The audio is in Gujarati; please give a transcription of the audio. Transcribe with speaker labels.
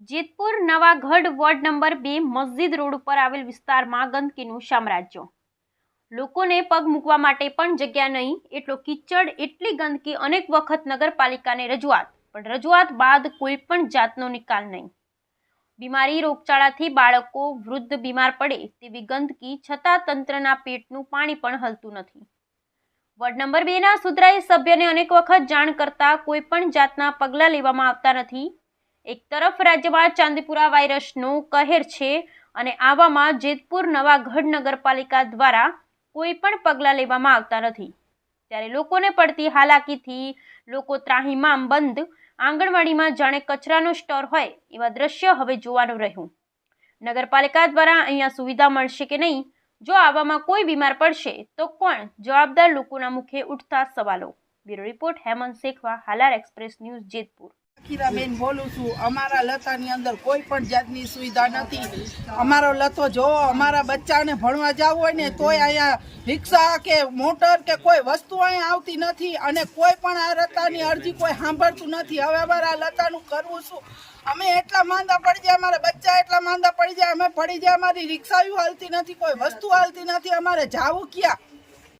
Speaker 1: જેતપુર નવાગઢ વોર્ડ નંબર બે મસ્જિદ રોડ ઉપર આવેલ વિસ્તારમાં ગંદકીનું સામ્રાજ્ય. લોકોને પગ મૂકવા માટે પણ જગ્યા નહીં, એટલો કિચડ, એટલી ગંદકી અનેક વખત નગરપાલિકાને રજૂઆત, પણ રજૂઆત બાદ કોઈ પણ જાતનો નિકાલ નહીં. બીમારી રોગચાળાથી બાળકો વૃદ્ધ બીમાર પડે તેવી ગંદકી છતાં તંત્રના પેટનું પાણી પણ હલતું નથી. વોર્ડ નંબર બેના સુધરાઈ સભ્યને અનેક વખત જાણ કરતા કોઈ પણ જાતના પગલાં લેવામાં આવતા નથી. એક તરફ રાજ્યમાં ચાંદીપુરા વાયરસનો કહેર છે અને આવામાં જેતપુર નવાગઢ નગરપાલિકા દ્વારા કોઈ પણ પગલાં લેવામાં આવતા નથી. ત્યારે લોકોને પડતી હાલાકીથી લોકો ત્રાહીમામ બંધ. આંગણવાડીમાં જાણે કચરાનો સ્ટોર હોય એવા દ્રશ્ય હવે જોવાનું રહ્યું. નગરપાલિકા દ્વારા અહીંયા સુવિધા મળશે કે નહીં? જો આવામાં કોઈ બીમાર પડશે, તો કોણ જવાબદાર લોકોના મુખે ઉઠતા સવાલો? Bureau report Hemant Shekhwa, Halar express news Jetpur.
Speaker 2: બેન બોલું છું, અમારા લતાની અંદર કોઈ પણ જાતની સુવિધા નથી. અમારો લતો જો અમારા બચ્ચાને ભણવા જવું હોય ને તોય અહીંયા રિક્ષા કે મોટર કે કોઈ વસ્તુ અહીંયા આવતી નથી અને કોઈ પણ આ લતાની અરજી કોઈ સાંભળતું નથી. હવે અમારે આ લતાનું કરવું શું? અમે એટલા માંદા પડી જાય, અમારા બચ્ચા એટલા માંદા પડી જાય, અમે પડી જાય, અમારી રિક્ષાઓ હાલતી નથી, કોઈ વસ્તુ હાલતી નથી, અમારે જાવું ક્યાં?